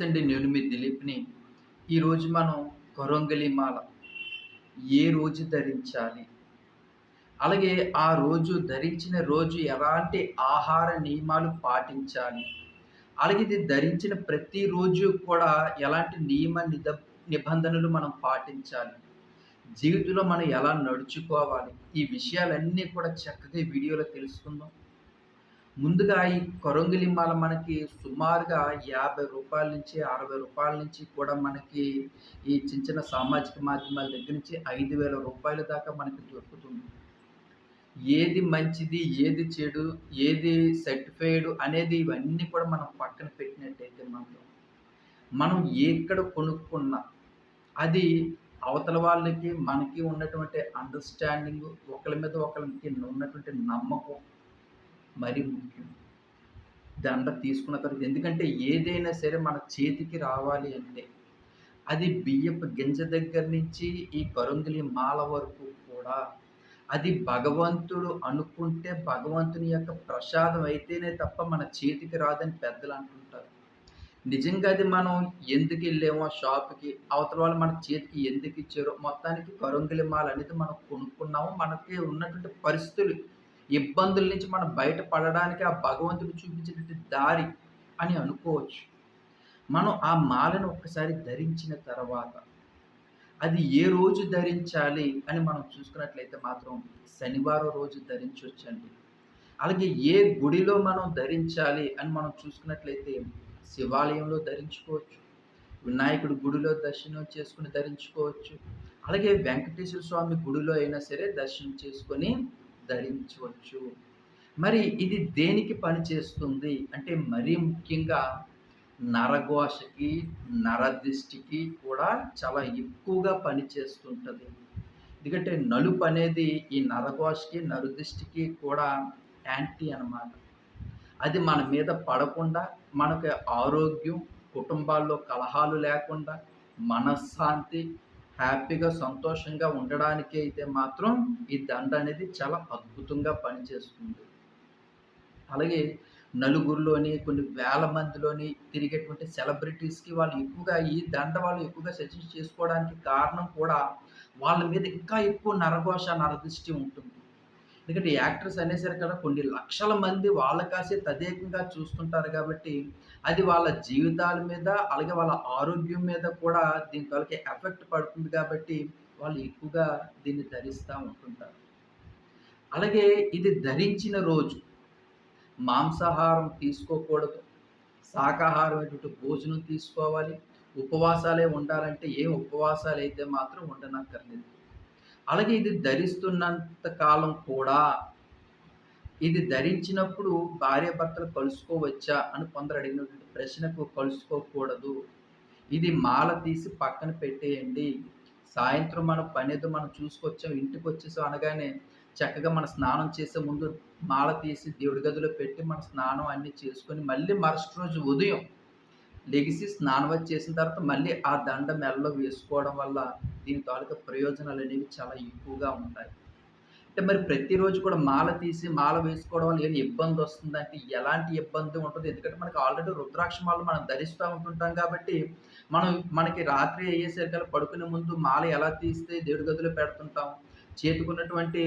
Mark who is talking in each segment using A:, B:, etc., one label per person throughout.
A: నమస్తే అండి నేను మీ దిలీప్ని ఈరోజు మనం కొరంగలి మాల ఏ రోజు ధరించాలి? అలాగే ఆ రోజు ధరించిన రోజు ఎలాంటి ఆహార నియమాలు పాటించాలి? అలాగే ఇది ధరించిన ప్రతిరోజు కూడా ఎలాంటి నియమ నిద నిబంధనలు మనం పాటించాలి? జీవితంలో మనం ఎలా నడుచుకోవాలి? ఈ విషయాలన్నీ కూడా చక్కగా వీడియోలో తెలుసుకుందాం. ముందుగా ఈ కొరంగిలిమాల మనకి సుమారుగా యాభై రూపాయల నుంచి అరవై రూపాయల నుంచి కూడా మనకి ఈ చిన్న చిన్న సామాజిక మాధ్యమాల దగ్గర నుంచి ఐదు వేల రూపాయల దాకా మనకి దొరుకుతుంది. ఏది మంచిది ఏది చెడు ఏది సర్టిఫైడ్ అనేది ఇవన్నీ కూడా మనం పక్కన పెట్టినట్టయితే మాత్రం మనం ఎక్కడ కొనుక్కున్నా అది అవతల వాళ్ళకి మనకి ఉన్నటువంటి అండర్స్టాండింగ్ ఒకరి మీద ఒకరికి ఉన్నటువంటి నమ్మకం మరీ ముఖ్యం. దండ తీసుకున్న తర్వాత ఎందుకంటే ఏదైనా సరే మన చేతికి రావాలి అంటే అది బియ్యపు గింజ దగ్గర నుంచి ఈ కరుంగిలి మాల వరకు కూడా అది భగవంతుడు అనుకుంటే భగవంతుని యొక్క ప్రసాదం అయితేనే తప్ప మన చేతికి రాదని పెద్దలు అంటుంటారు. నిజంగా అది మనం ఎందుకు వెళ్ళామో షాప్కి అవతల వాళ్ళు మన చేతికి ఎందుకు ఇచ్చారో మొత్తానికి కరుంగిలి మాల అనేది మనం కొనుక్కున్నాము మనకి ఉన్నటువంటి పరిస్థితులు ఇబ్బందుల నుంచి మనం బయటపడడానికి ఆ భగవంతుడు చూపించినటువంటి దారి అని అనుకోవచ్చు. మనం ఆ మాలను ఒక్కసారి ధరించిన తర్వాత అది ఏ రోజు ధరించాలి అని మనం చూసుకున్నట్లయితే మాత్రం శనివారం రోజు ధరించవచ్చండి అలాగే ఏ గుడిలో మనం ధరించాలి అని మనం చూసుకున్నట్లయితే శివాలయంలో ధరించుకోవచ్చు. వినాయకుడి గుడిలో దర్శనం చేసుకుని ధరించుకోవచ్చు. అలాగే వెంకటేశ్వర స్వామి గుడిలో అయినా సరే దర్శనం చేసుకొని ధరించవచ్చు. మరి ఇది దేనికి పనిచేస్తుంది? అంటే మరీ ముఖ్యంగా నరఘోషకి నరదిష్టికి కూడా చాలా ఎక్కువగా పనిచేస్తుంటుంది. ఎందుకంటే నలుపు అనేది ఈ నరఘోషకి నరుదిష్టికి కూడా యాంటీ అనమాట అది మన మీద పడకుండా మనకు ఆరోగ్యం కుటుంబాల్లో కలహాలు లేకుండా మనశ్శాంతి హ్యాపీగా సంతోషంగా ఉండడానికి అయితే మాత్రం ఈ దండ అనేది చాలా అద్భుతంగా పనిచేస్తుంది. అలాగే నలుగురిలోని కొన్ని వేల మందిలోని తిరిగేటువంటి సెలబ్రిటీస్కి వాళ్ళు ఎక్కువగా ఈ దండ వాళ్ళు ఎక్కువగా సజెస్ట్ చేసుకోవడానికి కారణం కూడా వాళ్ళ మీద ఇంకా ఎక్కువ నరఘోష నరదృష్టి ఉంటుంది. ఎందుకంటే యాక్టర్స్ అనేసరికి కదా కొన్ని లక్షల మంది వాళ్ళ కాసే తదేకంగా చూస్తుంటారు కాబట్టి అది వాళ్ళ జీవితాల మీద అలాగే వాళ్ళ ఆరోగ్యం మీద కూడా దీని వాళ్ళకి ఎఫెక్ట్ పడుతుంది కాబట్టి వాళ్ళు ఎక్కువగా దీన్ని ధరిస్తూ ఉంటుంటారు. అలాగే ఇది ధరించిన రోజు మాంసాహారం తీసుకోకూడదు. శాకాహారమైనటువంటి భోజనం తీసుకోవాలి. ఉపవాసాలే ఉండాలంటే ఏ ఉపవాసాలు అయితే మాత్రం ఉండనక్కర్లేదు. అలాగే ఇది ధరిస్తున్నంత కాలం కూడా ఇది ధరించినప్పుడు భార్య భర్తలు కలుసుకోవచ్చా అని కొందరు అడిగినటువంటి ప్రశ్నకు కలుసుకోకూడదు. ఇది మాల తీసి పక్కన పెట్టేయండి. సాయంత్రం మన పని ఏదో మనం చూసుకొచ్చాం ఇంటికి వచ్చేసాం అనగానే చక్కగా మన స్నానం చేసే ముందు మాల తీసి దేవుడి గదిలో పెట్టి మన స్నానం అన్నీ చేసుకొని మళ్ళీ మరుసటి రోజు ఉదయం లెగిసి స్నానం చేసిన తర్వాత మళ్ళీ ఆ దండ మెల్లలో వేసుకోవడం వల్ల దీని తాలూకా ప్రయోజనాలు అనేవి చాలా ఎక్కువగా ఉంటాయి. అంటే మరి ప్రతిరోజు కూడా మాల తీసి మాల వేసుకోవడం వల్ల ఏం ఇబ్బంది వస్తుందంటే ఎలాంటి ఇబ్బంది ఉంటుంది? ఎందుకంటే మనకి ఆల్రెడీ రుద్రాక్ష మాలు మనం ధరిస్తూ ఉంటుంటాం కాబట్టి మనం మనకి రాత్రి అయ్యేసరికి పడుకునే ముందు మాల ఎలా తీస్తే దేవుడి గదిలో పెడుతుంటాం? చేతుకున్నటువంటి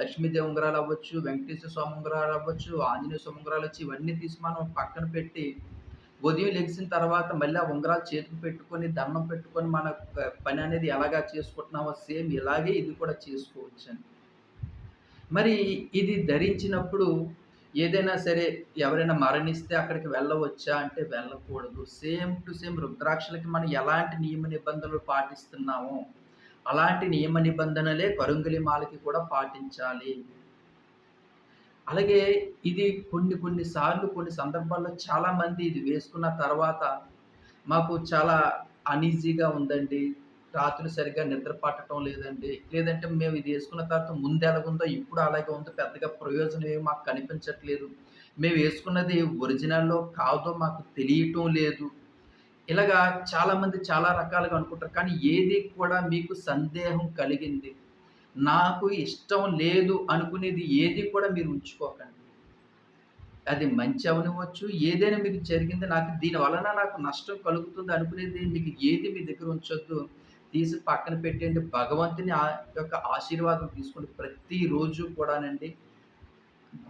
A: లక్ష్మీదేవి ఉంగరాలు అవ్వచ్చు వెంకటేశ్వర స్వామి ఉంగరాలు అవ్వచ్చు ఆంజనేయ స్వామి ఉంగరాలు వచ్చి ఇవన్నీ తీసి మనం పక్కన పెట్టి ఉదయం లెగిసిన తర్వాత మళ్ళీ ఆ ఉంగరాలు చేతికి పెట్టుకొని దండం పెట్టుకొని మన పని అనేది ఎలాగా చేసుకుంటున్నామో సేమ్ ఇలాగే ఇది కూడా చేసుకోవచ్చు మరి ఇది ధరించినప్పుడు ఏదైనా సరే ఎవరైనా మరణిస్తే అక్కడికి వెళ్ళవచ్చా అంటే వెళ్ళకూడదు. సేమ్ టు సేమ్ రుద్రాక్షలకి మనం ఎలాంటి నియమ నిబంధనలు పాటిస్తున్నామో అలాంటి నియమ నిబంధనలే కరుంగలి మాలకి కూడా పాటించాలి. అలాగే ఇది కొన్ని కొన్ని సార్లు కొన్ని సందర్భాల్లో చాలామంది ఇది వేసుకున్న తర్వాత మాకు చాలా అనీజీగా ఉందండి. రాత్రులు సరిగ్గా నిద్ర పట్టడం లేదండి. లేదంటే మేము ఇది వేసుకున్న తర్వాత ముందు ఎలాగుందో ఇప్పుడు అలాగే ఉందో. పెద్దగా ప్రయోజనం ఏమి మాకు కనిపించట్లేదు. మేము వేసుకున్నది ఒరిజినల్లో కాదో మాకు తెలియటం లేదు. ఇలాగా చాలామంది చాలా రకాలుగా అనుకుంటారు. కానీ ఏది కూడా మీకు సందేహం కలిగింది. నాకు ఇష్టం లేదు అనుకునేది ఏది కూడా మీరు ఉంచుకోకండి అది మంచి అవనివ్వచ్చు. ఏదైనా మీకు జరిగింది నాకు దీని వలన నాకు నష్టం కలుగుతుంది అనుకునేది మీకు ఏది మీ దగ్గర ఉంచొద్దు. తీసి పక్కన పెట్టేయండి. భగవంతుని ఆ యొక్క ఆశీర్వాదం తీసుకోండి. ప్రతిరోజు కూడానండి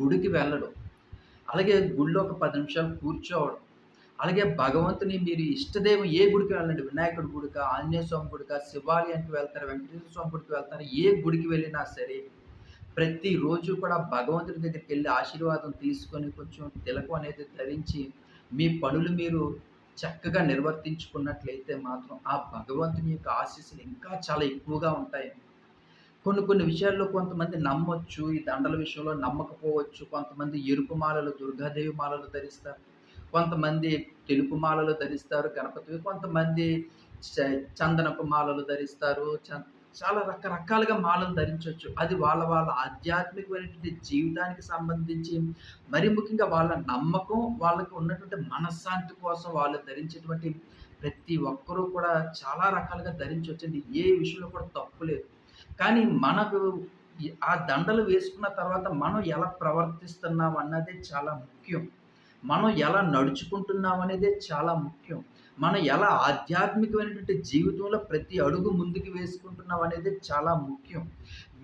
A: గుడికి వెళ్ళడం. అలాగే గుడిలో ఒక పది నిమిషాలు కూర్చోవడం. అలాగే భగవంతుని మీరు ఇష్టదేవం ఏ గుడికి వెళ్ళండి. వినాయకుడి గుడిక ఆంజనేయ స్వామి గుడిక శివాలయానికి వెళ్తారు వెంకటేశ్వర స్వామి గుడికి వెళ్తారు ఏ గుడికి వెళ్ళినా సరే ప్రతిరోజు కూడా భగవంతుడి దగ్గరికెళ్ళి ఆశీర్వాదం తీసుకొని కొంచెం తిలకం అనేది ధరించి మీ పనులు మీరు చక్కగా నిర్వర్తించుకున్నట్లయితే మాత్రం ఆ భగవంతుని యొక్క ఆశీస్సులు ఇంకా చాలా ఎక్కువగా ఉంటాయి. కొన్ని కొన్ని విషయాల్లో కొంతమంది నమ్మొచ్చు. ఈ దండల విషయంలో నమ్మకపోవచ్చు. కొంతమంది ఎరుపు మాలలు, దుర్గాదేవి మాలలు ధరిస్తారు. కొంతమంది తెలుపు మాలలు ధరిస్తారు గణపతివి. కొంతమంది చ చందనపు మాలలు ధరిస్తారు. చాలా రకరకాలుగా మాలలు ధరించవచ్చు అది వాళ్ళ వాళ్ళ ఆధ్యాత్మికమైనటువంటి జీవితానికి సంబంధించి మరి ముఖ్యంగా వాళ్ళ నమ్మకం, వాళ్ళకి ఉన్నటువంటి మనశ్శాంతి కోసం వాళ్ళు ధరించేటువంటి ప్రతి ఒక్కరూ కూడా చాలా రకాలుగా ధరించవచ్చండి ఏ విషయంలో కూడా తప్పు లేదు. కానీ మనకు ఆ దండలు వేసుకున్న తర్వాత మనం ఎలా ప్రవర్తిస్తున్నాం అన్నది చాలా ముఖ్యం. మనం ఎలా నడుచుకుంటున్నాం అనేదే చాలా ముఖ్యం. మనం ఎలా ఆధ్యాత్మికమైనటువంటి జీవితంలో ప్రతి అడుగు ముందుకు వేసుకుంటున్నాం అనేది చాలా ముఖ్యం.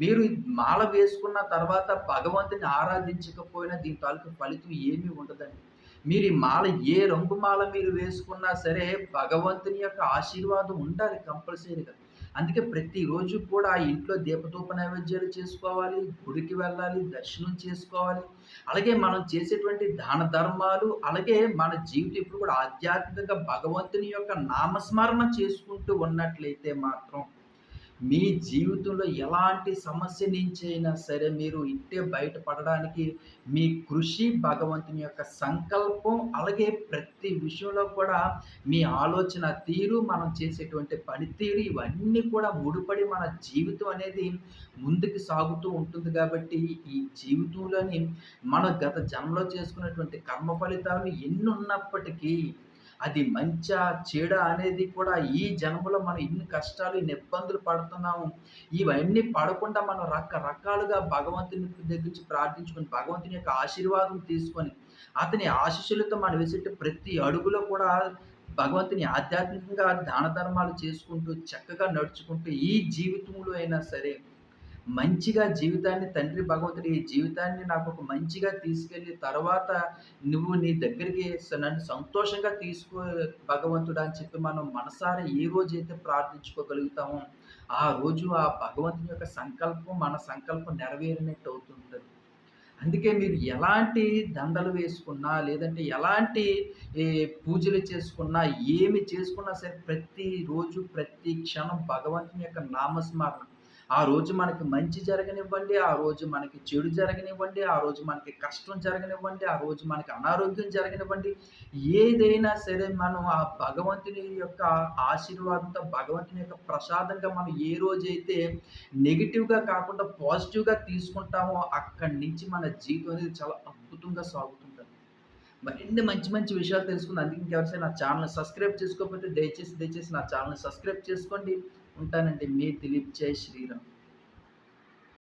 A: మీరు మాల వేసుకున్న తర్వాత భగవంతుని ఆరాధించకపోయినా దీని తాలూకు ఫలితం ఏమీ ఉండదండి. మీరు ఈ మాల ఏ రంగు మాల మీరు వేసుకున్నా సరే భగవంతుని యొక్క ఆశీర్వాదం ఉండాలి కంపల్సరీగా. అందుకే ప్రతిరోజు కూడా ఇంట్లో దీపధూప నైవేద్యాలు చేసుకోవాలి, గుడికి వెళ్ళాలి, దర్శనం చేసుకోవాలి. అలాగే మనం చేసేటువంటి దాన ధర్మాలు, అలాగే మన జీవితం ఇప్పుడు కూడా ఆధ్యాత్మికంగా భగవంతుని యొక్క నామస్మరణ చేసుకుంటూ ఉన్నట్లయితే మాత్రం మీ జీవితంలో ఎలాంటి సమస్య నుంచి అయినా సరే మీరు ఇట్టే బయటపడడానికి మీ కృషి, భగవంతుని యొక్క సంకల్పం, అలాగే ప్రతి విషయంలో కూడా మీ ఆలోచన తీరు, మనం చేసేటువంటి పనితీరు ఇవన్నీ కూడా ముడిపడి మన జీవితం అనేది ముందుకు సాగుతూ ఉంటుంది కాబట్టి ఈ జీవితంలోని మన గత జన్మలో చేసుకున్నటువంటి కర్మ ఫలితాలు ఎన్నున్నప్పటికీ అది మంచా, చెడ అనేది కూడా ఈ జన్మలో మనం ఇన్ని కష్టాలు, ఇన్ని ఇబ్బందులు పడుతున్నాము. ఇవన్నీ పడకుండా మనం రకరకాలుగా భగవంతుని దగ్గర నుంచి ప్రార్థించుకొని, భగవంతుని యొక్క ఆశీర్వాదం తీసుకొని, అతని ఆశీస్సులతో మనం వేసే ప్రతి అడుగులో కూడా భగవంతుని ఆధ్యాత్మికంగా దాన ధర్మాలు చేసుకుంటూ, చక్కగా నడుచుకుంటూ ఈ జీవితంలో అయినా సరే మంచిగా జీవితాన్ని తండ్రి భగవంతుడి ఈ జీవితాన్ని నాకు ఒక మంచిగా తీసుకెళ్ళి తర్వాత నువ్వు నీ దగ్గరికి నన్ను సంతోషంగా తీసుకో భగవంతుడు అని చెప్పి మనం మనసారా ఏ రోజైతే ప్రార్థించుకోగలుగుతామో ఆ రోజు ఆ భగవంతుని యొక్క సంకల్పం మన సంకల్పం నెరవేరినట్టు అవుతుంటుంది. అందుకే మీరు ఎలాంటి దండలు వేసుకున్నా లేదంటే ఎలాంటి పూజలు చేసుకున్నా ఏమి చేసుకున్నా సరే ప్రతిరోజు ప్రతి క్షణం భగవంతుని యొక్క నామస్మరణ ఆ రోజు మనకి మంచి జరగనివ్వండి ఆ రోజు మనకి చెడు జరగనివ్వండి ఆ రోజు మనకి కష్టం జరగనివ్వండి ఆ రోజు మనకి అనారోగ్యం జరగనివ్వండి. ఏదైనా సరే మనం ఆ భగవంతుని యొక్క ఆశీర్వాదంతో భగవంతుని యొక్క ప్రసాదంగా మనం ఏ రోజైతే నెగిటివ్గా కాకుండా పాజిటివ్గా తీసుకుంటామో అక్కడి నుంచి మన జీవితం అనేది చాలా అద్భుతంగా సాగుతుంటుంది. మరిన్ని మంచి మంచి విషయాలు తెలుసుకుంది. అందుకే ఇంకెవరిసైనా నా ఛానల్ సబ్స్క్రైబ్ చేసుకోకపోతే దయచేసి దయచేసి నా ఛానల్ సబ్స్క్రైబ్ చేసుకోండి. ఉంటానండి మీ దిలీప్ జై శ్రీరామ్.